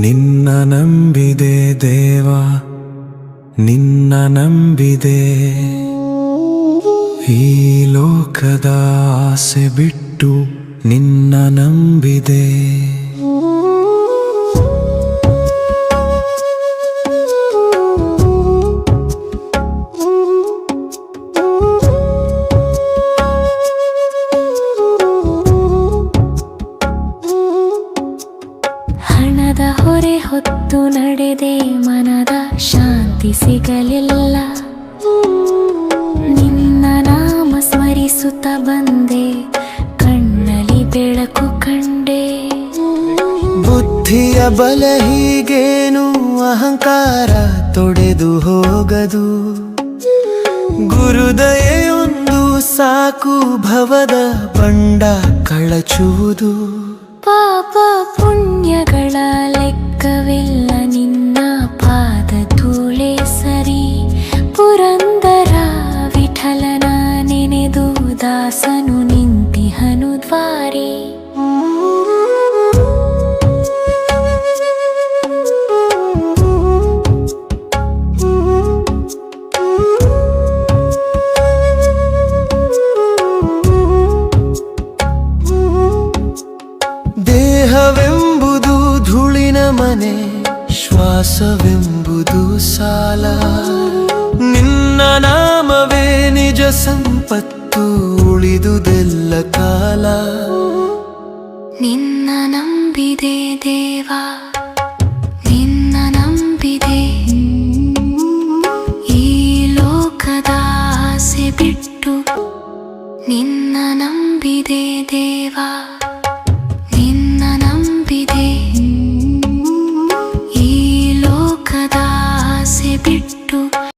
ನಿನ್ನ ನಂಬಿದೆ ದೇವ ನಿನ್ನ ನಂಬಿದೆ. ಈ ಲೋಕದ ಆಸೆ ಬಿಟ್ಟು ನಿನ್ನ ನಂಬಿದೆ. ಹೊತ್ತು ನಡೆದೆ ಮನದ ಶಾಂತಿ ಸಿಗಲಿಲ್ಲ. ನಿನ್ನ ನಾಮ ಸ್ಮರಿಸುತ್ತ ಬಂದೆ ಕಣ್ಣಲ್ಲಿ ಬೆಳಕು ಕಂಡೆ. ಬುದ್ಧಿಯ ಬಲ ಹೀಗೇನು ಅಹಂಕಾರ ತೊಡೆದು ಹೋಗದು. ಗುರುದಯೆಯೊಂದು ಸಾಕು ಭವದ ಬಂಡ ಕಳಚುವುದು. ಪಾಪ ದಾಸನು ನಿಂತಿಹನು ದ್ವಾರಿ ದೇಹವೆಂಬುದು ಧೂಳಿನ ಮನೆ ಶ್ವಾಸವೆಂಬುದು ಸಾಲ. ನಿನ್ನ ನಾಮವೇ ನಿಜ ಸಂಪತ್ತು. ಹೊರತು ಉಳಿದುದೆಲ್ಲ ಕಾಲ. ನಿನ್ನ ನಂಬಿದೆ ದೇವಾ, ನಿನ್ನ ನಂಬಿದೆ. ಈ ಲೋಕದ ಆಸೆ ಬಿಟ್ಟು ನಿನ್ನ ನಂಬಿದೆ ದೇವಾ, ನಿನ್ನ ನಂಬಿದೆ. ಈ ಲೋಕದ ಆಸೆ ಬಿಟ್ಟು